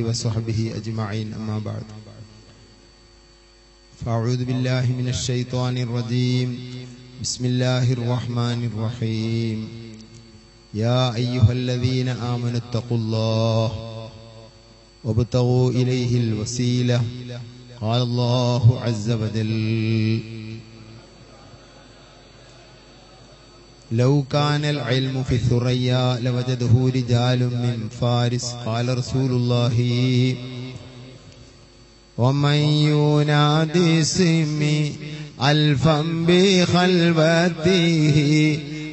وصحبه أجمعين أما بعد. فأعوذ بالله من الشيطان الرجيم. بسم الله الرحمن الرحيم. يا أيها الذين آمنوا اتقوا الله وابتغوا إليه الوسيلة. قال الله عز وجل لو كان العلم في الثريا لوجده رجال من فارس قال رسول الله. ومن ينادي سمي ألفا بخلوته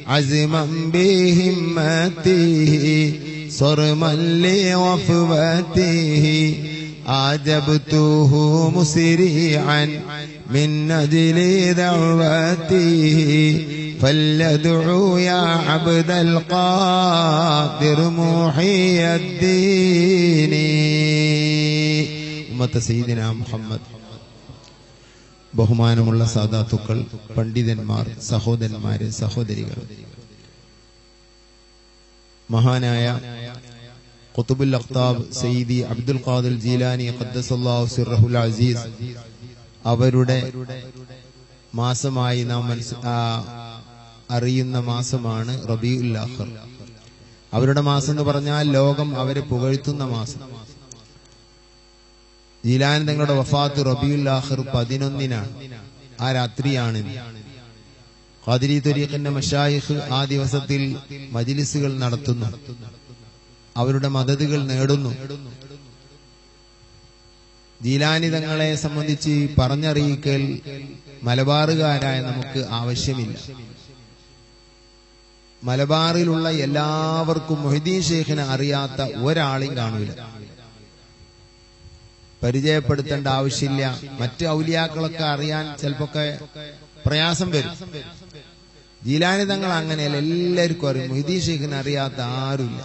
عزما بهمته صرما لوفوته. أعجبته مسريعا من أجل دعوته فليدعو يا عبد القادر محي الدين ഉമ്മത്ത സയ്യിദിന മുഹമ്മദ് ബഹുമാനമുള്ള സാദാത്തുക്കൾ പണ്ഡിതന്മാർ സഹോദരന്മാര് സഹോദരികൾ മഹാനായ ഖുതുബുൽ അഖ്താബ് സയ്യിദി അബ്ദുൽ ഖാദിർ ജീലാനി ഖദ്ദസല്ലാഹു സിർറഹുൽ അസീസ് അവരുടെ മാസമായി നാം മനസ്സ് ആ, അറിയുന്ന മാസമാണ് റബീഉൽ ആഖർ. അവരുടെ മാസം എന്ന് പറഞ്ഞാൽ ലോകം അവരെ പുകഴ്ത്തുന്ന മാസം. ജീലാൻ തങ്ങളുടെ വഫാത്ത് റബിയുൽ ആഖർ പതിനൊന്നിനാണ്. ആ രാത്രിയാണ്. ഖാദിരി ത്വരീഖിന്റെ മഷായിഖ് ആ ദിവസത്തിൽ മജിലിസുകൾ നടത്തുന്നു. അവരുടെ മദതുകൾ നേടുന്നു. ജീലാനി തങ്ങളെ സംബന്ധിച്ച് പറഞ്ഞറിയിക്കൽ മലബാറുകാരായ നമുക്ക് ആവശ്യമില്ല. മലബാറിലുള്ള എല്ലാവർക്കും മൊഹിദ്ദീൻ ഷെയ്ഖിനെ അറിയാത്ത ഒരാളെയും കാണൂല. പരിചയപ്പെടുത്തേണ്ട ആവശ്യമില്ല. മറ്റ് ഔലിയാക്കളൊക്കെ അറിയാൻ ചിലപ്പോ പ്രയാസം വരും. ജീലാനി തങ്ങൾ അങ്ങനെയല്ല. എല്ലാവർക്കും അറിയും. മൊഹിദ്ദീൻ ഷെയ്ഖിനെ അറിയാത്ത ആരുമില്ല.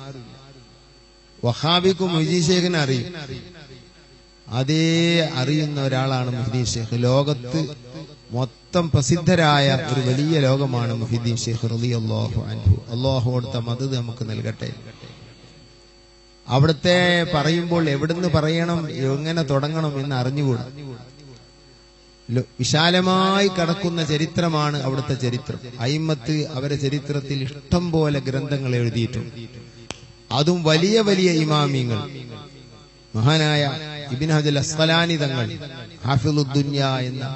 വഹാബിക്കും മൊഹിദ്ദീൻ ഷെയ്ഖിനെ അറിയും. അതേ അറിയുന്ന ഒരാളാണ് മൊഹിദ്ദീൻ ഷെയ്ഖ്. ലോകത്ത് മൊത്തം പ്രസിദ്ധരായ ഒരു വലിയ ലോകമാണ് മുഹിദ്ദീൻ ഷെയ്ഖ് അള്ളാഹു അൻഹു. അള്ളാഹു കൊടുത്ത നമുക്ക് നൽകട്ടെ. അവിടുത്തെ പറയുമ്പോൾ എവിടുന്ന് പറയണം എങ്ങനെ തുടങ്ങണം എന്ന് അറിഞ്ഞുകൂടാ. വിശാലമായി കടക്കുന്ന ചരിത്രമാണ് അവിടുത്തെ ചരിത്രം. അയിമത്ത് അവരെ ചരിത്രത്തിൽ ഇഷ്ടം പോലെ ഗ്രന്ഥങ്ങൾ എഴുതിയിട്ടുണ്ട്. അതും വലിയ വലിയ ഇമാമിങ്ങൾ. മഹാനായ ഇബിൻ ഹജൽ അസ്കലാനി തങ്ങൾ ഹാഫിദുദ്ദുന്യ എന്ന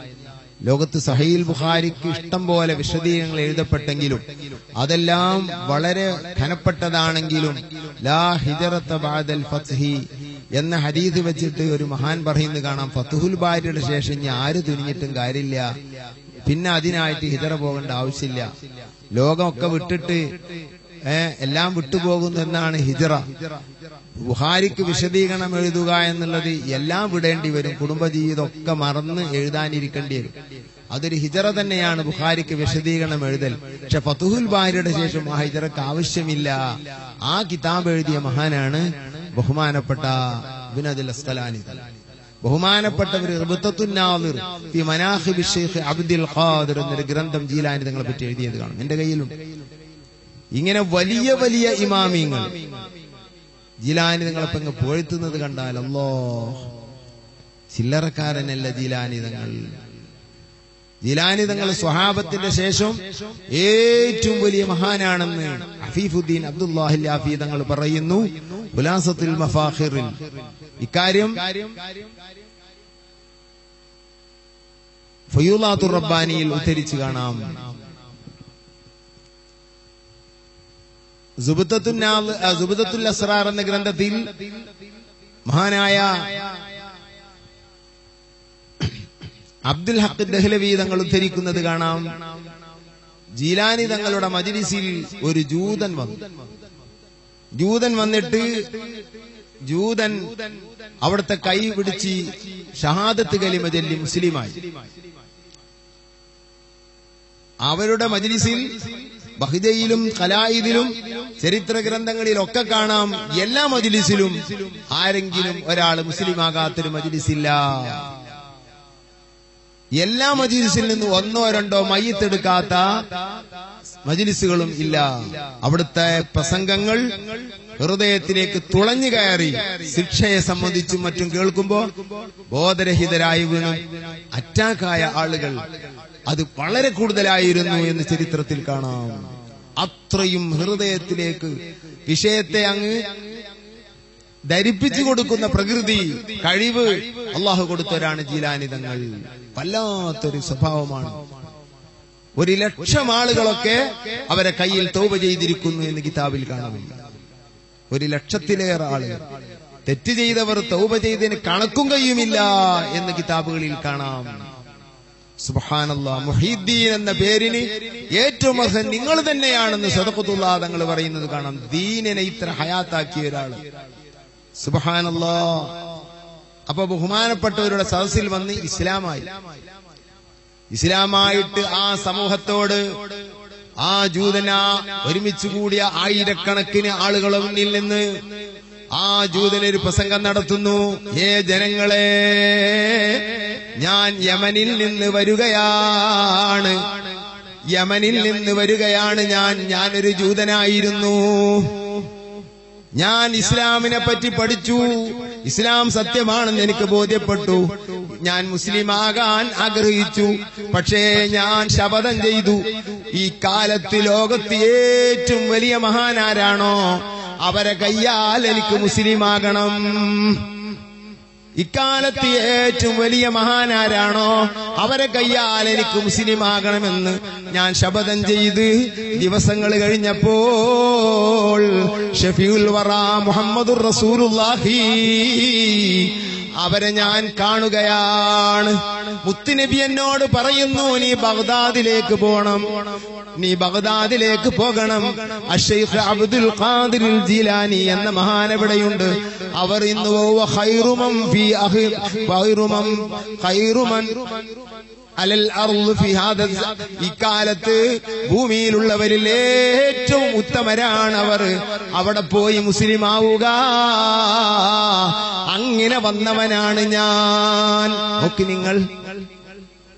ലോകത്ത് സഹീൽ ബുഖാരിക്ക് ഇഷ്ടം പോലെ വിശദീകരണങ്ങൾ എഴുതപ്പെട്ടെങ്കിലും അതെല്ലാം വളരെ ധനപ്പെട്ടതാണെങ്കിലും ലാ ഹിജറത്ത ബാദൽ ഫത്ഹി എന്ന ഹദീസ് വെച്ചിട്ട് ഒരു മഹാൻ പറയുന്നത് കാണാം. ഫത്തുഹുൽ ബാരിയുടെ ശേഷം ഇനി ആര് തുനിഞ്ഞിട്ടും കാര്യമില്ല. പിന്നെ അതിനായിട്ട് ഹിജറ പോകേണ്ട ആവശ്യമില്ല. ലോകമൊക്കെ വിട്ടിട്ട് എല്ലാം വിട്ടുപോകുന്നു എന്നാണ് ഹിജറ. ബുഹാരിക്ക് വിശദീകരണം എഴുതുക എന്നുള്ളത് എല്ലാം വിടേണ്ടി വരും. കുടുംബജീവിതമൊക്കെ മറന്ന് എഴുതാനിരിക്കേണ്ടി വരും. അതൊരു ഹിജറ തന്നെയാണ് ബുഹാരിക്ക് വിശദീകരണം എഴുതൽ. പക്ഷെ ഫതുഹുൽ ബാരിയുടെ ശേഷം ആ ഹിജറക്ക് ആവശ്യമില്ല. ആ കിതാബ് എഴുതിയ മഹാനാണ് ബഹുമാനപ്പെട്ട ബിനദുൽ അസ്കലാനി. ബഹുമാനപ്പെട്ടവർ അബ്ദുൽ ഖാദിർ എന്നൊരു ഗ്രന്ഥം ജീലാനി തങ്ങളെ പറ്റി എഴുതിയത് കാണും. എന്റെ കയ്യിലുണ്ട്. ഇങ്ങനെ വലിയ വലിയ ഇമാമിങ്ങൾ ജിലാനി നിങ്ങളെ പെങ്ങ് കണ്ടാലല്ലോ കണ്ടാൽ ജിലാനി ചില്ലറക്കാരനല്ല ജിലാനിതങ്ങൾ ജിലാനിതങ്ങൾ സ്വഹാബത്തിന്റെ ശേഷം ഏറ്റവും വലിയ മഹാനാണെന്ന് ഹഫീഫുദ്ദീൻ അബ്ദുല്ലാഹി ഹഫീ തങ്ങൾ പറയുന്നു ഉലാസത്തുൽ മഫാഹിറിൽ ഇക്കാര്യം ഫയൂലാത്തുർ റബ്ബാനിയിൽ ഉദ്ധരിച്ചു കാണാം. സുബുദ്ദത്തുൽ അസ്റാർ എന്ന ഗ്രന്ഥത്തിൽ മഹാനായ അബ്ദുൽ ഹക്ക് ദഹ്ലവി തങ്ങൾ ഉദ്ധരിക്കുന്നത് കാണാം. ജീലാനി തങ്ങളുടെ മജിലിസിൽ ഒരു ജൂതൻ വന്നു. ജൂതൻ വന്നിട്ട് ജൂതൻ അവിടുത്തെ കൈ പിടിച്ച് ഷഹാദത്ത് കലിമ ചൊല്ലി മുസ്ലിമായി. അവരുടെ മജിലിസിൽ ബഹിദയിലും കലായിദിലും ചരിത്ര ഗ്രന്ഥങ്ങളിലൊക്കെ കാണാം. എല്ലാ മജിലിസിലും ആരെങ്കിലും ഒരാൾ മുസ്ലിമാകാത്തൊരു മജിലിസില്ല. എല്ലാ മജിലിസിൽ നിന്ന് ഒന്നോ രണ്ടോ മയ്യത്തെടുക്കാത്ത മജിലിസുകളും ഇല്ല. അവിടുത്തെ പ്രസംഗങ്ങൾ ഹൃദയത്തിലേക്ക് തുളഞ്ഞു കയറി ശിക്ഷയെ സംബന്ധിച്ചും മറ്റും കേൾക്കുമ്പോൾ ബോധരഹിതരായി വീണ്. അറ്റാക്കായ ആളുകൾ അത് വളരെ കൂടുതലായിരുന്നു എന്ന് ചരിത്രത്തിൽ കാണാം. അത്രയും ഹൃദയത്തിലേക്ക് വിഷയത്തെ അങ്ങ് ധരിപ്പിച്ചു കൊടുക്കുന്ന പ്രകൃതി കഴിവ് അള്ളാഹു കൊടുത്തവരാണ് ജീലാനിതങ്ങൾ. വല്ലാത്തൊരു സ്വഭാവമാണ്. ഒരു ലക്ഷം ആളുകളൊക്കെ അവരെ കയ്യിൽ തോപ ചെയ്തിരിക്കുന്നു എന്ന് കിതാബിൽ കാണാം ഒരു ലക്ഷത്തിലേറെ ആളുകൾ. തെറ്റ് ചെയ്തവർ തൗബ ചെയ്തതിന് കണക്കും കഴിയുമില്ല എന്ന് കിതാബുകളിൽ കാണാം. സുബാനല്ല മുഹീദ്ദീൻ എന്ന പേരിന് ഏറ്റവും അർഹൻ നിങ്ങൾ തന്നെയാണെന്ന് സദഖത്തുള്ള തങ്ങൾ പറയുന്നത് കാണാം. ദീനിനെ ഇത്ര ഹയാത്താക്കിയ ഒരാൾ. സുബഹാനല്ലോ. അപ്പൊ ബഹുമാനപ്പെട്ടവരുടെ സദസ്സിൽ വന്ന് ഇസ്ലാമായി. ഇസ്ലാമായിട്ട് ആ സമൂഹത്തോട് ആ ജൂതന ഒരുമിച്ച് കൂടിയ ആയിരക്കണക്കിന് ആളുകളെ മുന്നിൽ നിന്ന് ആ ജൂതനൊരു പ്രസംഗം നടത്തുന്നു. ഏ ജനങ്ങളെ ഞാൻ യമനിൽ നിന്ന് വരികയാണ്. യമനിൽ നിന്ന് വരികയാണ് ഞാൻ. ഞാനൊരു ജൂതനായിരുന്നു. ഞാൻ ഇസ്ലാമിനെ പറ്റി പഠിച്ചു. ഇസ്ലാം സത്യമാണെന്ന് എനിക്ക് ബോധ്യപ്പെട്ടു. ഞാൻ മുസ്ലിം ആകാൻ ആഗ്രഹിച്ചു. പക്ഷേ ഞാൻ ശപഥം ചെയ്തു. ഈ കാലത്ത് ലോകത്ത് ഏറ്റവും വലിയ മഹാനാരാണോ? അവരെ കയ്യാൽ എനിക്ക് മുസ്ലിമാകണം. ഇക്കാലത്ത് ഏറ്റവും വലിയ മഹാനാരാണോ? അവരെ കയ്യാൽ എനിക്ക് മുസ്ലിം ആകണമെന്ന് ഞാൻ ശപഥം ചെയ്ത് ദിവസങ്ങൾ കഴിഞ്ഞപ്പോൾ ഷഫീഉൽ വറ മുഹമ്മദുർ റസൂലുള്ളാഹി അവരെ ഞാൻ കാണുകയാണ്. മുത്തുനബി എന്നോട് പറയുന്നു നീ ബഗ്ദാദിലേക്ക് പോകണം നീ ബഗ്ദാദിലേക്ക് പോകണം. അഷൈഖ് അബ്ദുൽ ഖാദിർ ജീലാനി എന്ന മഹാനവിടെയുണ്ട്. അവർ ഇന്ന് വഹുവ ഫി അഹി ഖൈറുമൻ ഖൈറുമൻ അലൽ ഇക്കാലത്ത് ഭൂമിയിലുള്ളവരിൽ ഏറ്റവും ഉത്തമരാണ് അവർ. അവിടെ പോയി മുസ്ലിം ആവുക. അങ്ങനെ വന്നവനാണ് ഞാൻ. നോക്കി നിങ്ങൾ.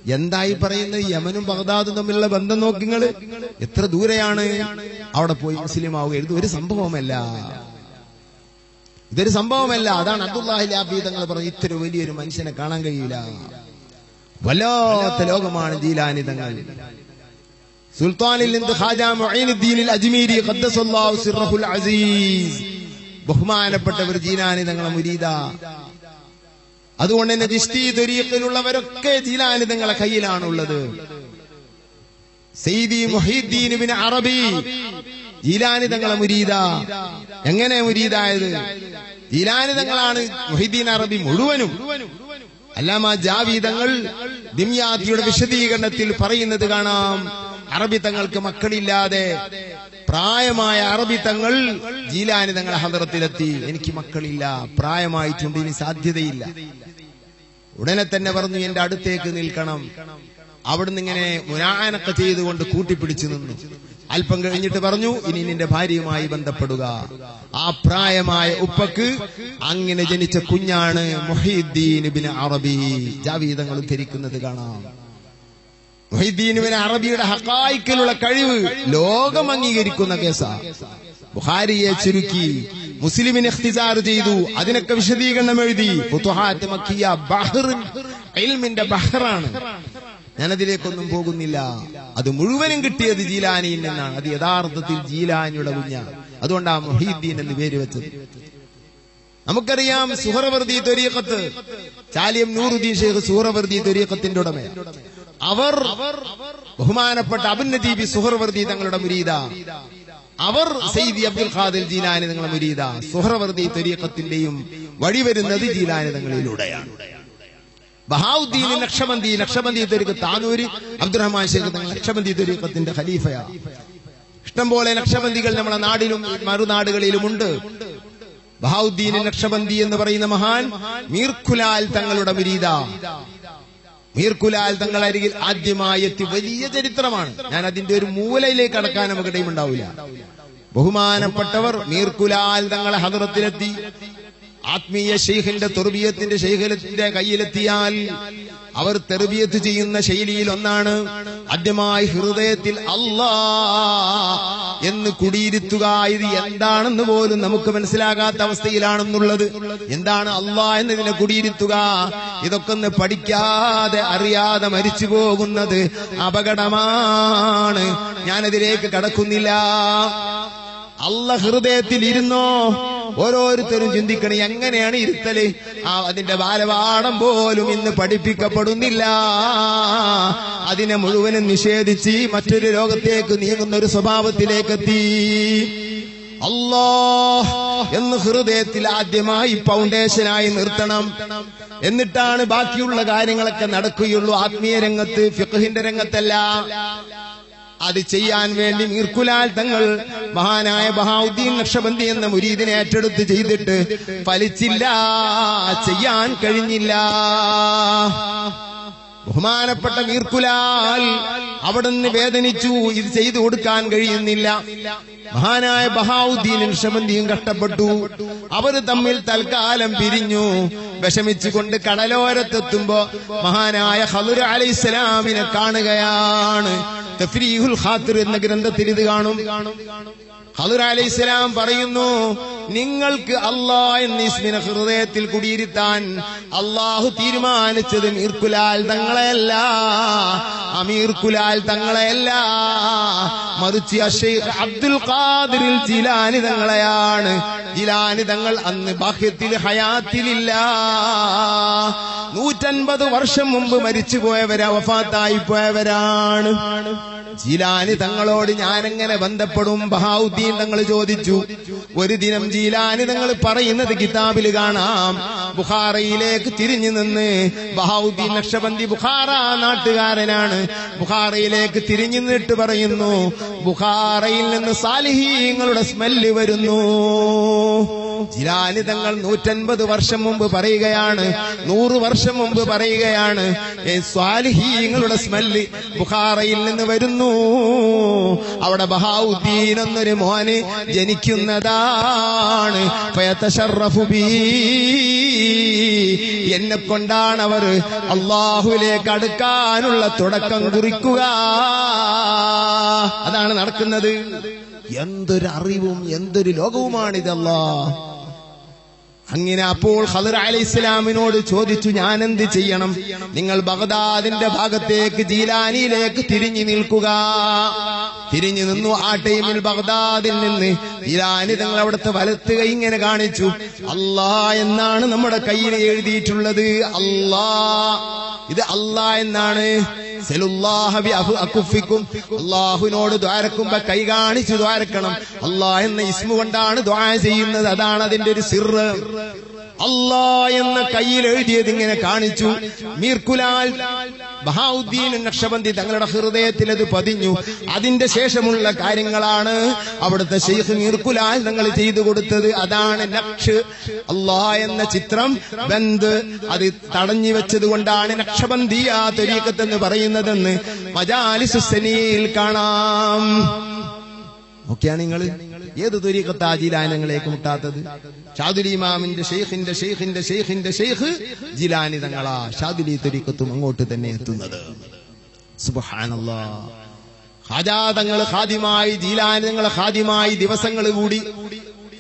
എന്തായി പറയുന്നത്? യമനും ബഗ്ദാദും തമ്മിലുള്ള ബന്ധം നോക്കി നിങ്ങൾ. എത്ര ദൂരെയാണ്? അവിടെ പോയി മുസ്ലിം ആവുക. ഇത് ഒരു സംഭവമല്ല. ഇതൊരു സംഭവമല്ല. അതാണ് അബ്ദുല്ലാഹി തങ്ങൾ പറഞ്ഞു ഇത്ര വലിയൊരു മനുഷ്യനെ കാണാൻ കഴിയില്ല. വല്ലാത്ത ലോകമാണ് ജീലാനിതങ്ങൾ സുൽത്താനിൽ നിന്ന് ഖാജ മുഈനുദ്ദീനിൽ അജ്മീരി ഖദ്ദസല്ലാഹു സിർറഹുൽ അസീസ്. ബഹുമാനപ്പെട്ടവർ ജീലാനിതങ്ങളെ മുരീദ. അതുകൊണ്ട് തന്നെ ദിഷ്ടി തൊരീഖിലുള്ളവരൊക്കെ ജീലാനിതങ്ങളെ കയ്യിലാണുള്ളത്. സെയ്ദി മുഹീദ്ദീൻ ബിൻ അറബി ജീലാനിതങ്ങളെ മുരീദ. എങ്ങനെ മുരീദായത്? ജീലാനിതങ്ങളാണ് മുഹീദ്ദീൻ അറബി മുഴുവനും. അല്ലാമ ജാവീതങ്ങൾ ദിമ്യാത്തിയുടെ വിശദീകരണത്തിൽ പറയുന്നത് കാണാം. അറബി തങ്ങൾക്ക് മക്കളില്ലാതെ പ്രായമായ അറബി തങ്ങൾ ജീലാനി തങ്ങൾ ഹദറത്തിലെത്തി. എനിക്ക് മക്കളില്ല പ്രായമായിട്ടുണ്ട് ഇനി സാധ്യതയില്ല. ഉടനെ തന്നെ പറഞ്ഞു എന്റെ അടുത്തേക്ക് നിൽക്കണം. അവിടുന്ന് ഇങ്ങനെ മുനാനൊക്കെ ചെയ്തുകൊണ്ട് കൂട്ടിപ്പിടിച്ചു നിന്നു. അല്പം കഴിഞ്ഞിട്ട് പറഞ്ഞു ഇനി നിന്റെ ഭാര്യയുമായി ബന്ധപ്പെടുക. ആ പ്രായമായ ഉപ്പക്ക് അങ്ങനെ ജനിച്ച കുഞ്ഞാണ് മൊഹീദ്ദീൻ അറബി. ജാവീതങ്ങൾ ധരിക്കുന്നത് കാണാം. മുഹീദ്ദീൻ അറബിയുടെ ഹക്കായിക്കലുള്ള കഴിവ് ലോകം അംഗീകരിക്കുന്ന കേസാ. ബുഹാരിയെ ചുരുക്കി മുസ്ലിമിനെ ഇഖ്തിസാർ ചെയ്തു. അതിനൊക്കെ വിശദീകരണം എഴുതി. ബഹ്റാണ്. ഞാനതിലേക്കൊന്നും പോകുന്നില്ല. അത് മുഴുവനും കിട്ടിയത് ജീലാനിയിൽ നിന്നാണ്. അത് യഥാർത്ഥത്തിൽ ജീലാനിയുടെ കുഞ്ഞാണ് അതുകൊണ്ടാണ് മൊഹീദ്ദീൻ എന്ന് പേര് വെച്ചത്. നമുക്കറിയാം സുഹറവർദി തൊരീഖത്ത് ചാലിയം നൂറുദ്ദീൻ ഷെയ്ഖ് സുഹറവർദി തൊരീഖത്തിന്റെ ഉടമ അവർ ബഹുമാനപ്പെട്ട അബുൻ നജീബി സുഹർവർദി തങ്ങളുടെ മുരീദ. അവർ സെയ്ദി അബ്ദുൽ ഖാദിൽ ജീലാനി തങ്ങളുടെ മുരീദ. സുഹറവർദി തൊരീഖത്തിന്റെയും വഴിവരുന്നത് ജീലാനി തങ്ങളിലൂടെയാണ്. ബഹാവുദ്ദീൻ നക്ഷബന്ദി നക്ഷബന്ദി തെരുക്ക് താനൂരി അബ്ദുറഹ്മാൻ ഷേഖ് നക്ഷബന്ദി ഖലീഫയാ. ഖലീഫയാണ് ഇഷ്ടംപോലെ നക്ഷബന്ദികൾ നമ്മുടെ നാടിലും മറുനാടുകളിലുമുണ്ട് ബഹാവുദ്ദീൻ നക്ഷബന്ദി എന്ന് പറയുന്ന മഹാൻ മീർഖുലാൽ തങ്ങളുടെ മുരീദ. മീർഖുലാൽ തങ്ങൾ അരികിൽ ആദ്യമായി എത്തി വലിയ ചരിത്രമാണ്. ഞാൻ അതിന്റെ ഒരു മൂലയിലേക്ക് അടക്കാൻ നമുക്ക് ടൈം ഉണ്ടാവില്ല. ബഹുമാനപ്പെട്ടവർ മീർഖുലാൽ തങ്ങളെ ഹദറത്തിലെത്തി. ആത്മീയ ഷെയ്ഖിന്റെ തെറുബിയത്തിന്റെ ഷെയ്ഖിന്റെ കയ്യിലെത്തിയാൽ അവർ തെർബിയത്ത് ചെയ്യുന്ന ശൈലിയിൽ ഒന്നാണ് ആദ്യമായി ഹൃദയത്തിൽ അല്ലാ എന്ന് കുടിയിരുത്തുക. ഇത് എന്താണെന്ന് പോലും നമുക്ക് മനസ്സിലാകാത്ത അവസ്ഥയിലാണെന്നുള്ളത്. എന്താണ് അള്ളാ എന്നതിനെ കുടിയിരുത്തുക? ഇതൊക്കെ ഒന്ന് പഠിക്കാതെ അറിയാതെ മരിച്ചു പോകുന്നത് അപകടമാണ്. ഞാനതിലേക്ക് കടക്കുന്നില്ല. അല്ല ഹൃദയത്തിൽ ഇരുന്നോ? ഓരോരുത്തരും ചിന്തിക്കണം എങ്ങനെയാണ് ഇരുത്തൽ? ആ അതിന്റെ ബാലപാഠം പോലും ഇന്ന് പഠിപ്പിക്കപ്പെടുന്നില്ല. അതിനെ മുഴുവനും നിഷേധിച്ച് മറ്റൊരു ലോകത്തേക്ക് നീങ്ങുന്ന ഒരു സ്വഭാവത്തിലേക്കെത്തി. അല്ലോ എന്ന് ഹൃദയത്തിൽ ആദ്യമായി ഫൗണ്ടേഷനായി നിർത്തണം. എന്നിട്ടാണ് ബാക്കിയുള്ള കാര്യങ്ങളൊക്കെ നടക്കുകയുള്ളൂ. ആത്മീയ രംഗത്ത് ഫിഖഹിന്റെ രംഗത്തല്ല. അത് ചെയ്യാൻ വേണ്ടി മീർക്കുലാൽ തങ്ങൾ മഹാനായ ബഹാവുദ്ദീൻ നക്ഷബന്തി എന്ന മുരീദിനെ ഏറ്റെടുത്ത് ചെയ്തിട്ട് ഫലിച്ചില്ല ചെയ്യാൻ കഴിഞ്ഞില്ല. ബഹുമാനപ്പെട്ട മീർക്കുലാൽ അവിടുന്ന് വേദനിച്ചു ഇത് ചെയ്തു കൊടുക്കാൻ കഴിയുന്നില്ല. മഹാനായ ബഹാവുദ്ദീനും ഷമന്തിയും കഷ്ടപ്പെട്ടു. അവർ തമ്മിൽ തൽക്കാലം പിരിഞ്ഞു. വിഷമിച്ചുകൊണ്ട് കടലോരത്തെത്തുമ്പോ മഹാനായ ഹലുർ അലൈഹിസ്സലാമിനെ കാണുകയാണ്. തഫ്രീഹുൽ ഖാത്തിർ എന്ന ഗ്രന്ഥത്തിൽ ഇത് കാണും. ഹലുർ അലൈഹിസ്സലാം പറയുന്നു നിങ്ങൾക്ക് അള്ളാ എന്ന ഇസ്മിനെ ഹൃദയത്തിൽ കുടിയിരുത്താൻ അള്ളാഹു തീരുമാനിച്ചത് മീർക്കുലാൽ തങ്ങളെയല്ല അമീർക്കുലാൽ തങ്ങളെയല്ല. മറിച്ച് അബ്ദുൽ ഖാദിറിൽ ജിലാനി തങ്ങളെയാണ്. ജിലാനി തങ്ങൾ അന്ന് ബാഹ്യത്തിൽ ഹയാത്തിലില്ല. നൂറ്റൻപത് വർഷം മുമ്പ് മരിച്ചു പോയവരാ വഫാത്തായി പോയവരാണ് ജീലാനി തങ്ങളോട് ഞാനെങ്ങനെ ബന്ധപ്പെടും. ബഹാവുദ്ദീൻ തങ്ങൾ ചോദിച്ചു ഒരു ദിനം ജീലാനി തങ്ങൾ പറയുന്നത് കിതാബിൽ കാണാം. ബുഖാറയിലേക്ക് തിരിഞ്ഞു നിന്ന് ബഹാവുദ്ദീൻ നക്ഷബന്തി ബുഖാറ നാട്ടുകാരനാണ്. ബുഖാറയിലേക്ക് തിരിഞ്ഞു നിന്നിട്ട് പറയുന്നു ബുഖാറയിൽ നിന്ന് സാലിഹീങ്ങളുടെ സ്മെല്ല് വരുന്നു. ജിലാനി തങ്ങൾ നൂറ്റൻപത് വർഷം മുമ്പ് പറയുകയാണ്. നൂറ് വർഷം മുമ്പ് പറയുകയാണ്. സ്വാലിഹീങ്ങളുടെ സ്മെല്ല് ബുഖാറയിൽ നിന്ന് വരുന്നു. അവിടെ ബഹാവുദ്ദീൻ എന്നൊരു മോന് ജനിക്കുന്നതാണ്. എന്നെ കൊണ്ടാണ് അവർ അള്ളാഹുലേക്ക് അടുക്കാനുള്ള തുടക്കം കുറിക്കുക. അതാണ് നടക്കുന്നത്. എന്തൊരു അറിവും എന്തൊരു ലോകവുമാണിതല്ലാ. അങ്ങനെ അപ്പോൾ ഹദർ അലി ഇസ്ലാമിനോട് ചോദിച്ചു ഞാൻ എന്ത് ചെയ്യണം? നിങ്ങൾ ബഗ്ദാദിന്റെ ഭാഗത്തേക്ക് ജീലാനിയിലേക്ക് തിരിഞ്ഞു നിൽക്കുക. തിരിഞ്ഞു നിന്നു ആ ടൈമിൽ ബഗ്ദാദിൽ നിന്ന്. ഇരാനി തങ്ങൾ അവിടുത്തെ വലത്ത് കൈ ഇങ്ങനെ കാണിച്ചു. അല്ലാ എന്നാണ് നമ്മുടെ കയ്യിൽ എഴുതിയിട്ടുള്ളത്. അല്ലാ. ഇത് അല്ലാ എന്നാണ്. അള്ളാഹുവിനോട് ദ്വാരക്കുമ്പോ കൈ കാണിച്ചു ദ്വാരക്കണം. അള്ളാ എന്ന ഇസ്മു കൊണ്ടാണ് ദ്വാര ചെയ്യുന്നത്. അതാണ് അതിന്റെ ഒരു സിറ് അള്ളാ എന്ന കയ്യിൽ എഴുതിയത് ഇങ്ങനെ കാണിച്ചു. മീർക്കുലാൽ ബഹാവുദ്ദീൻ നക്ഷബന്തി തങ്ങളുടെ ഹൃദയത്തിൽ അത് പതിഞ്ഞു. അതിന്റെ ശേഷമുള്ള കാര്യങ്ങളാണ് അവിടുത്തെ ഷെയ്ഖ് മീർക്കുലാൽ നിങ്ങൾ ചെയ്തു കൊടുത്തത്. അതാണ് നക്ഷ് അള്ളാ എന്ന ചിത്രം ബന്ദ് അത് തടഞ്ഞു വെച്ചത് കൊണ്ടാണ് നക്ഷബന്ദിയ തൊരീക്കത്ത് എന്ന് പറയുന്നതെന്ന് മജാലിസുസനിയിൽ കാണാം. ഒക്കെയാണ് നിങ്ങൾ ഏത് തൊരീക്കത്താ ജിലാനങ്ങളേക്ക് മുട്ടാത്തത്? ഷാദുലി ഇമാമിന്റെ ഷെയ്ഖിന്റെ ഷെയ്ഖിന്റെ ഷെയ്ഖിന്റെ ഷെയ്ഖ് ജിലാനി തങ്ങളാ ഷാദുലി തുരീക്കത്തും അങ്ങോട്ട് തന്നെ എത്തുന്നത്. സുബഹാനല്ലാ. ഹാജാതങ്ങൾ ഹാദ്യമായി ജീലാനി തങ്ങൾ ഖാദിമായി ദിവസങ്ങൾ കൂടി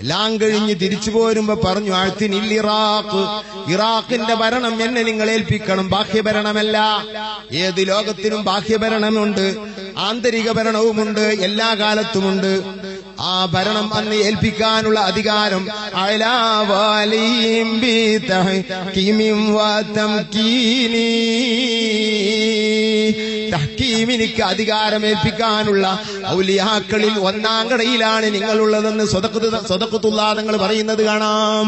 എല്ലാം കഴിഞ്ഞ് തിരിച്ചു പോരുമ്പോ പറഞ്ഞു ആഴ്ത്തിനിൽ ഇറാഖ്. ഇറാഖിന്റെ ഭരണം എന്നെ നിങ്ങൾ ഏൽപ്പിക്കണം. ബാഹ്യഭരണമല്ല. ഏത് ലോകത്തിനും ബാഹ്യഭരണമുണ്ട്. ആന്തരിക ഭരണവുമുണ്ട്. എല്ലാ കാലത്തുമുണ്ട്. ആ ഭരണം അന്ന് ഏൽപ്പിക്കാനുള്ള അധികാരം അലാവാലിയും തഹ്കീമിനിക്ക് അധികാരമേൽപ്പിക്കാനുള്ള ഔലിയാക്കളിൽ ഒന്നാം കടയിലാണ് നിങ്ങളുള്ളതെന്ന് സ്വതക്കുത്തുല്ലാദങ്ങൾ പറയുന്നത് കാണാം.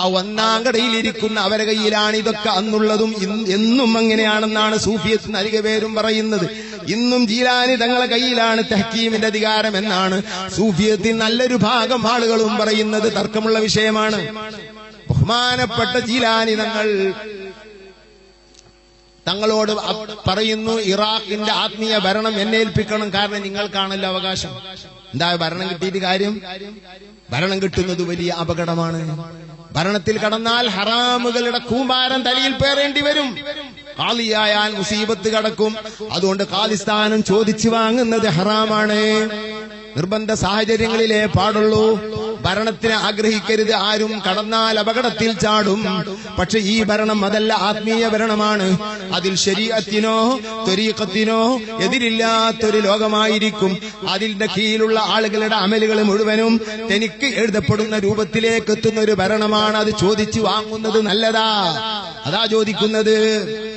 ആ ഒന്നാം കടയിലിരിക്കുന്ന അവരെ കയ്യിലാണ് ഇതൊക്കെ അന്നുള്ളതും എന്നും അങ്ങനെയാണെന്നാണ് സൂഫിയത്ത് അധിക പേരും പറയുന്നത്. ഇന്നും ജീലാനി തങ്ങളെ കയ്യിലാണ് തഹക്കീമിന്റെ അധികാരം എന്നാണ് സൂഫിയത്തിൽ നല്ലൊരു ഭാഗം ആളുകളും പറയുന്നത് തർക്കമുള്ള വിഷയമാണ്. ബഹുമാനപ്പെട്ട ജീലാനി തങ്ങൾ തങ്ങളോട് പറയുന്നു ഇറാഖിന്റെ ആത്മീയ ഭരണം എന്നെ ഏൽപ്പിക്കണം കാരണം നിങ്ങൾക്കാണല്ലോ അവകാശം. എന്താ ഭരണം കിട്ടിയിട്ട് കാര്യം? ഭരണം കിട്ടുന്നത് വലിയ അപകടമാണ്. ഭരണത്തിൽ കടന്നാൽ ഹറാമുകളുടെ കൂമ്പാരം തലയിൽ പേറേണ്ടി വരും. കാലിയായാൽ മുസീബത്ത് കടക്കും. അതുകൊണ്ട് കാലിസ്ഥാനം ചോദിച്ചു വാങ്ങുന്നത് ഹറാമാണ്. നിർബന്ധ സാഹചര്യങ്ങളിലേ പാടുള്ളൂ. ഭരണത്തിന് ആഗ്രഹിക്കരുത്. ആരും കടന്നാൽ അപകടത്തിൽ ചാടും. പക്ഷെ ഈ ഭരണം അതല്ല ആത്മീയ ഭരണമാണ്. അതിൽ ശരീരത്തിനോ ത്വരീക്കത്തിനോ എതിരില്ലാത്തൊരു ലോകമായിരിക്കും. അതിന്റെ കീഴിലുള്ള ആളുകളുടെ അമലുകൾ മുഴുവനും തനിക്ക് എഴുതപ്പെടുന്ന രൂപത്തിലേക്ക് എത്തുന്ന ഒരു ഭരണമാണ്. അത് ചോദിച്ചു വാങ്ങുന്നത് നല്ലതാ. അതാ ചോദിക്കുന്നത്.